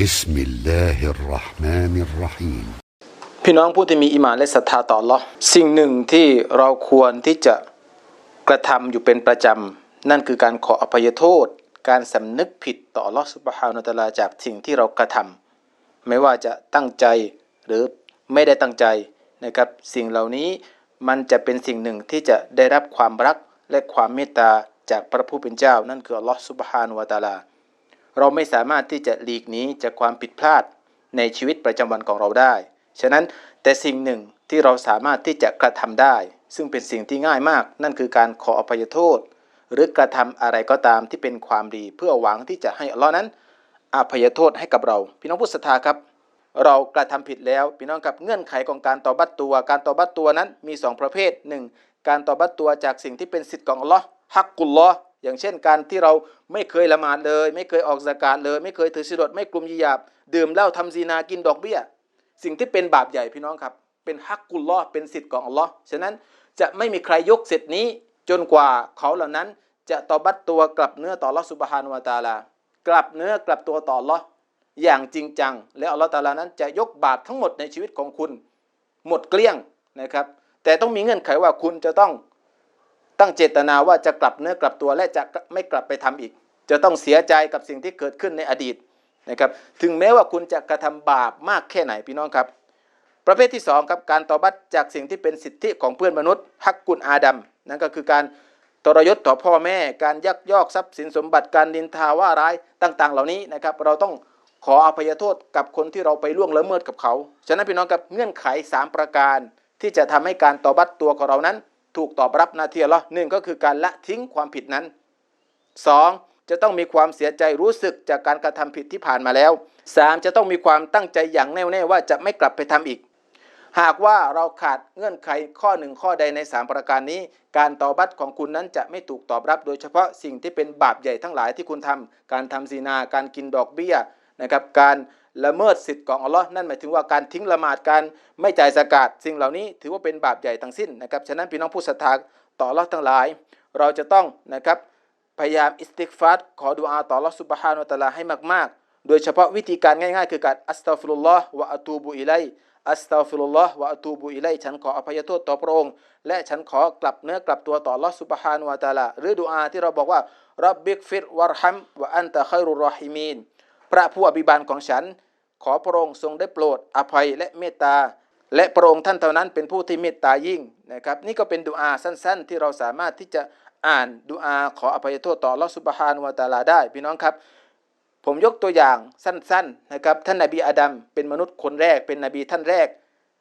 بسم الله الرحمن الرحيم พี่น้องผู้ที่มีอิมานและศรัทธาต่อ Allah สิ่งหนึ่งที่เราควรที่จะกระทำอยู่เป็นประจำ นั่นคือการขออภัยโทษ การสำนึกผิดต่อ Allah สุบฮานุตะอาลาจากสิ่งที่เรากระทำไม่ว่าจะตั้งใจหรือไม่ได้ตั้งใจนะครับสิ่งเหล่านี้มันจะเป็นสิ่งหนึ่งที่จะได้รับความรักและความเมตตาจากพระผู้เป็นเจ้า นั่นคือ Allah สุบฮานุวะตะอาลา เราไม่สามารถที่จะหลีกหนีจากความผิดพลาดในชีวิตประจำวันของเราได้ ฉะนั้นแต่สิ่งหนึ่งที่เราสามารถที่จะกระทำได้ ซึ่งเป็นสิ่งที่ง่ายมาก นั่นคือการขออภัยโทษ หรือกระทำอะไรก็ตามที่เป็นความดีเพื่อหวังที่จะให้อัลลอฮ์นั้นอภัยโทษให้กับเรา พี่น้องผู้ศรัทธาครับ เรากระทำผิดแล้วพี่น้องกับเงื่อนไขของการตอบัตตัว การตอบัตตัวนั้นมี 2 ประเภทหนึ่งการตอบัตตัวจากสิ่งที่เป็นสิทธิ์ของอัลลอฮ์ฮักกุลลอฮ์ อย่างเช่นการที่เราไม่เคยละหมาดเลย ไม่เคยออกสกาดเลย ไม่เคยถือศีลดไม่กลุ่มยิยาบ ดื่มเหล้าทำซีนากินดอกเบี้ย สิ่งที่เป็นบาปใหญ่พี่น้องครับ เป็นฮักกุลลอเป็นสิทธิ์ของอัลลอฮ์ฉะนั้นจะไม่มีใครยกสิทธินี้จนกว่าเขาเหล่านั้นจะตอบัตตัวกลับเนื้อต่อลอสุบฮานุวะตาลากลับเนื้อกลับตัวต่อลออย่างจริงจัง และอัลลอฮ์ตาลานั้นจะยกบาปทั้งหมดในชีวิตของคุณ หมดเกลี้ยงนะครับ แต่ต้องมีเงื่อนไขว่าคุณจะต้อง ตั้งเจตนาว่าจะกลับเนื้อกลับตัวและจะไม่กลับไปทำอีก จะต้องเสียใจกับสิ่งที่เกิดขึ้นในอดีตนะครับถึงแม้ว่าคุณจะกระทำบาปมากแค่ไหนพี่น้องครับ ประเภทที่สองครับการต่อบัตจากสิ่งที่เป็นสิทธิของเพื่อนมนุษย์ฮักกุลอาดัมนั่นก็คือการตรยศต่อพ่อแม่ การยักยอกทรัพย์สินสมบัติการนินทาว่าร้ายต่าง ๆ เหล่านี้นะครับเราต้องขออภัยโทษกับคนที่เราไปล่วงละเมิดกับเขา ฉะนั้นพี่น้องครับเงื่อนไข 3 ประการ ที่จะทำให้การต่อบัตตัวของเรานั้น ถูกตอบรับนาทีอัลลอหนึ่งก็คือการละทิ้งความผิดนั้น 2. จะต้องมีความเสียใจรู้สึกจากการกระทำผิดที่ผ่านมาแล้ว 3. จะต้องมีความตั้งใจอย่างแน่วแน่ว่าจะไม่กลับไปทำอีก หากว่าเราขาดเงื่อนไขข้อหนึ่งข้อใดใน 3 ประการนี้ การตอบัตของคุณนั้นจะไม่ถูกตอบรับ โดยเฉพาะสิ่งที่เป็นบาปใหญ่ทั้งหลายที่คุณทำการทำซีนาการกินดอกเบี้ยนะครับการ ละเมิดสิทธิ์ของอัลลอฮ์นั่นหมายถึงว่าการทิ้งละหมาดการไม่จ่ายสกาดสิ่งเหล่านี้ถือว่าเป็นบาปใหญ่ทั้งสิ้นนะครับฉะนั้นพี่น้องผู้ศรัทธาต่ออัลลอฮ์ทั้งหลาย เราจะต้องนะครับพยายามอิสติกฟัดขอดุอาต่ออัลลอฮ์ซุบฮานุตะลาให้มาก ๆ โดยเฉพาะวิธีการง่าย ๆ คือการอัสตัฟิรุลลอฮ์วะอตูบุอิไลอัสตัฟิรุลลอฮ์วะอตูบุอิไลฉันขออภัยโทษต่อพระองค์ และฉันขอกลับเนื้อกลับตัวต่ออัลลอฮ์ซุบฮานุวะตะลาหรือดุอาที่เราบอกว่ารับบิกฟิรวะรฮัมวะอันตะคัยรุรอฮิมีน พระผู้อภิบาลของฉัน ขอพระองค์ทรงได้โปรดอภัยและเมตตา และพระองค์ท่านเท่านั้นเป็นผู้ที่เมตตายิ่งนะครับ นี่ก็เป็นดุอาสั้น ๆ ที่เราสามารถที่จะอ่านดุอาขออภัยโทษต่อลอสุบฮานุวาตาลาได้ พี่น้องครับ ผมยกตัวอย่างสั้น ๆนะครับ ท่านนาบีอาดัมเป็นมนุษย์คนแรก เป็นนบีท่านแรก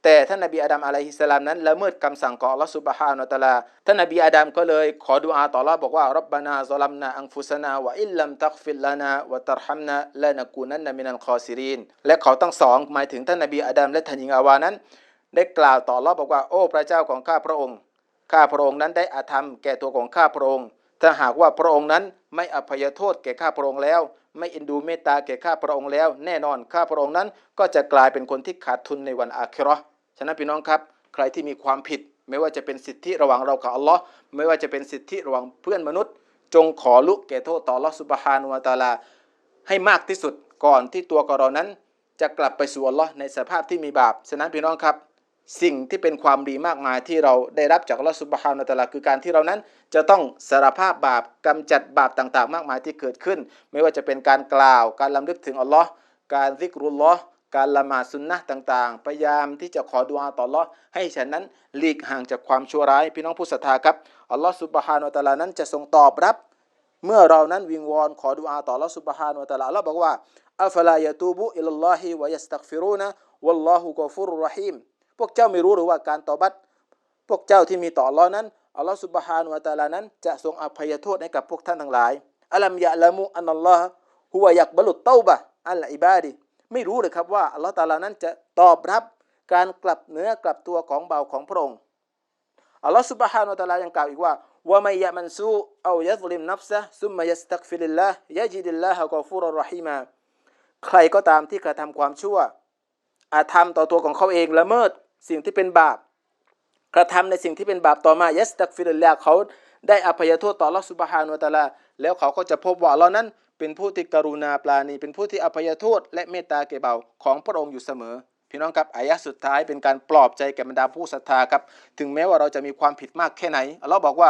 แต่ท่านนบีอาดัมอะลัยฮิสสลามนั้นละเมิดคำสั่งของอัลลอฮฺสุบฮานุวะตะลาท่านนบีอาดัมก็เลยขอดุอาต่ออัลลอฮ์บอกว่ารับบานาซอลัมนาอังฟุสนาวะอิลลัมตักฟิลลานาวะตัรฮัมนาละนกูนันนะมินัลคอซิรินและเขาทั้งสองหมายถึงท่านนบีอาดัมและท่านหญิงอาวานั้น ได้กล่าวต่ออัลลอฮ์บอกว่าโอ้พระเจ้าของข้าพระองค์ข้าพระองค์นั้นได้อาธรรมแก่ตัวของข้าพระองค์ถ้าหากว่าพระองค์นั้นไม่อภัยโทษแก่ข้าพระองค์แล้ว ไม่อินดูเมตตาแก่ข้าพระองค์แล้ว แน่นอนข้าพระองค์นั้นก็จะกลายเป็นคนที่ขาดทุนในวันอาคิรา ฉะนั้นพี่น้องครับ ใครที่มีความผิด ไม่ว่าจะเป็นสิทธิระหว่างเรากับอัลลอฮ์ไม่ว่าจะเป็นสิทธิระหว่างเพื่อนมนุษย์ จงขอลุกแก่โทษต่ออัลลอฮ์สุบฮานุวะตาลา ให้มากที่สุดก่อนที่ตัวของเรานั้น จะกลับไปสู่อัลลอฮ์ในสภาพที่มีบาปฉะนั้นพี่น้องครับ สิ่งที่เป็นความดีมากมายที่เราได้รับจากอัลลอฮ์สุบฮานุวะตาลาคือการที่เรานั้น จะต้องสารภาพบาปกำจัดบาปต่างๆ มากมายที่เกิดขึ้น ไม่ว่าจะเป็นการกล่าวการลำลึกถึงอัลลอฮ์การซิกรุลลอฮ์ การละหมาดสุนนะต่างๆ พยายามที่จะขอดุอาต่อลลอให้ฉันนั้นหลีกห่างจากความชั่วร้าย พี่น้องผู้ศรัทธาครับอัลลอฮ์สุบฮานุวะตะอาลานั้นจะทรงตอบรับ เมื่อเรานั้นวิงวอนขอดุอาต่อลลอสุบฮานุวะตะอาลาอัลลอฮ์บอกว่าอัฟลายะตูบุอิลลอฮิวะยัสตักฟิรูนะวัลลอฮุกอฟุรุรหีมพวกเจ้าไม่รู้หรือว่าการตอบัตพวกเจ้าที่มีต่ออัลอนั้นอัลลอฮ์สุบฮานุวะตะอาลานั้นจะทรงอภัยโทษให้กับพวกท่านทั้งหลายอัลัมยะละมุอันนัลลอฮ์ฮุวะยักบลุตเตาบะอัลอิบาดี ไม่รู้เลยครับว่าอัลลอฮฺตาลานั้นจะตอบรับการกลับเนื้อกลับตัวของเบาของพระองค์อัลลอฮ์สุบฮานอตะลายังกล่าวอีกว่าว่าไม่ยะมันสู้เอายัดลิมนับซะซุมมายัสตักฟิลิลละยะจิดิลลาห์กอฟูรอรฮีมาใครก็ตามที่กระทำความชั่ว อาธรรมต่อตัวของเขาเองละเมิดสิ่งที่เป็นบาป กระทำในสิ่งที่เป็นบาปต่อมายัสตักฟิลิลละเขาได้อภัยโทษต่อลอสุบฮานุตะลา แล้วเขาก็จะพบว่าเรานั้น เป็นผู้ที่กรุณาปราณี เป็นผู้ที่อภัยโทษ และเมตตาแก่เบาของพระองค์อยู่เสมอ พี่น้องครับอายะสุดท้ายเป็นการปลอบใจแก่บรรดาผู้ศรัทธาครับถึงแม้ว่าเราจะมีความผิดมากแค่ไหนอัลลอฮ์บอกว่า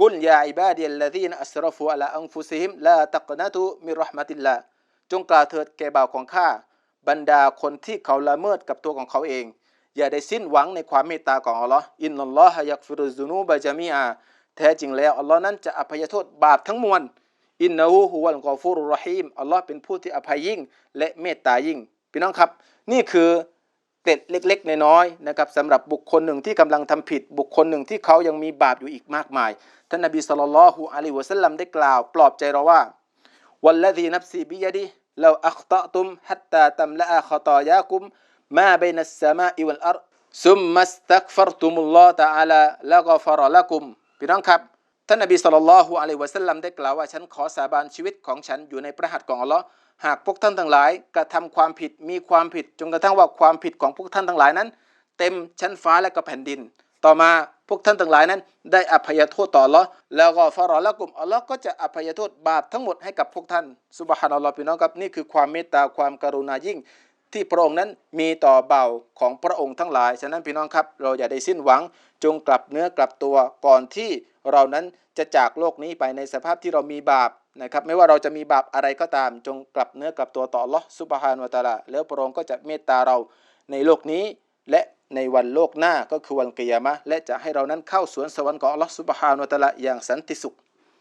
กุลยาอิบาดียลลซีนอัสรฟูอะลอันฟุซิฮิมลาตักนะตุมิรห์มะติลลาจงกล่าวเถิดแก่บ่าวของข้าบรรดาคนที่เขาละเมิดกับตัวของเขาเอง อย่าได้สิ้นหวังในความเมตตาของอัลลอฮ์อินนัลลอฮะยักฟิรุซุนูบะจามีอาแท้จริงแล้วอัลลอฮ์นั้นจะอภัยโทษบาปทั้งมวล อินนาหูฮุวัลกอฟูรุรฮีมอัลลอฮ์เป็นผู้ที่อภัยยิ่ง และเมตตายิ่งพี่น้องครับ นี่คือเกล็ดเล็กๆน้อยๆนะครับสำหรับบุคคลหนึ่งที่กำลังทำผิด บุคคลหนึ่งที่เขายังมีบาปอยู่อีกมากมายท่านนบีสุลต่านละฮ์อะลัยวะสัลลัมได้กล่าวปลอบใจเราว่าวัลละดีนับซีบิยดีเราอัคตะตุมฮัตตาตัมละอาคตายากุมมาเบนัสสมาอิวัลอัรซุมมัสตักฟรตุมุลลอฮ์ตะอาลาละกฟรละกุมพี่น้องครับ ท่านนบีศ็อลลัลลอฮุอะลัยวะซัลลัมได้กล่าวว่าฉันขอสาบานชีวิตของฉันอยู่ในพระหัตของอัลลอฮ์หากพวกท่านทั้งหลายกระทำความผิดมีความผิดจนกระทั่งว่าความผิดของพวกท่านทั้งหลายนั้น เต็มชั้นฟ้าและก็แผ่นดิน ต่อมาพวกท่านทั้งหลายนั้น ได้อภัยโทษต่ออัลลอฮ์แล้วก็ฟารอละกลุ่มอัลลอฮ์ก็จะอภัยโทษบาปทั้งหมดให้กับพวกท่านสุบฮานัลลอฮ์พี่น้องครับนี่คือความเมตตาความกรุณายิ่ง ที่พระองค์นั้นมีต่อเบาของพระองค์ทั้งหลาย ฉะนั้นพี่น้องครับ เราอย่าได้สิ้นหวังจงกลับเนื้อกลับตัวก่อนที่เรานั้นจะจากโลกนี้ไปในสภาพที่เรามีบาปนะครับไม่ว่าเราจะมีบาปอะไรก็ตาม จงกลับเนื้อกลับตัวต่ออัลอฮ์ซุบฮานวตะอาลาแล้วพระองค์ก็จะเมตตาเราในโลกนี้ และในวันโลกหน้าก็คือวันกิยามะและจะให้เรานั้นเข้าสวนสวรรค์ของอัลลอฮ์ซุบฮานวตะอาลาอย่างสันติสุข